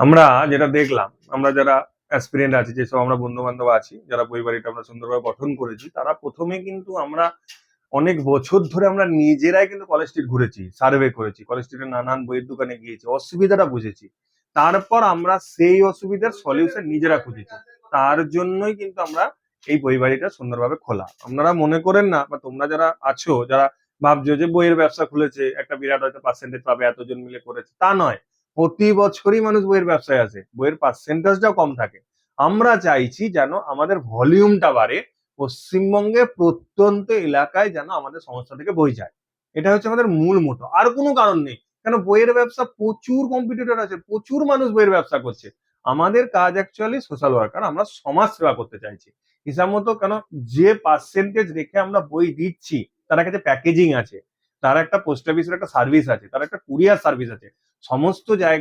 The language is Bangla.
আমরা যেটা দেখলাম, আমরা যারা অ্যাসপিরিয়েন্ট আছি, যেসব আমরা বন্ধু বান্ধব আছি, যারা বাড়িটা আমরা সুন্দরভাবে গঠন করেছি, তারা প্রথমে কিন্তু আমরা অনেক বছর ধরে আমরা নিজেরাই কিন্তু কলেজ স্ট্রিট ঘুরেছি সার্ভে করেছি কলেজ স্ট্রিটের নানান বইয়ের দোকানে গিয়েছি, অসুবিধাটা বুঝেছি। তারপর আমরা সেই অসুবিধার সলিউশন নিজেরা খুঁজেছি। তার জন্যই কিন্তু আমরা এই বই বাড়িটা সুন্দরভাবে খোলা। আপনারা মনে করেন না, বা তোমরা যারা আছো, যারা ভাবছ যে বইয়ের ব্যবসা খুলেছে, একটা বিরাট হয়তো পার্সেন্টেজ পাবে, এতজন মিলে করেছে, তা নয়। প্রতি বছরই মানুষ বইয়ের ব্যবসায় আসে, বইয়ের পার্সেন্টেজটাও কম থাকে। আমরা চাইছি যেন আমাদের ভলিউমটা বাড়ে, পশ্চিমবঙ্গে প্রত্যন্ত এলাকায় যেন আমাদের সংস্থা থেকে বই যায়। এটা হচ্ছে আমাদের মূল মোটো আর কোনো কারণ নেই, কেন বইয়ের ব্যবসা প্রচুর কম্পিটিটর আছে, প্রচুর মানুষ বইয়ের ব্যবসা করছে। আমাদের কাজ অ্যাকচুয়ালি সোশ্যাল ওয়ার্কার আমরা সমাজ সেবা করতে চাইছি। হিসাব মতো কেন যে পার্সেন্টেজ রেখে আমরা বই দিচ্ছি, তার কাছে প্যাকেজিং আছে, তার একটা পোস্ট অফিসের একটা সার্ভিস আছে, তার একটা কুরিয়ার সার্ভিস আছে। সমস্ত জায়গায়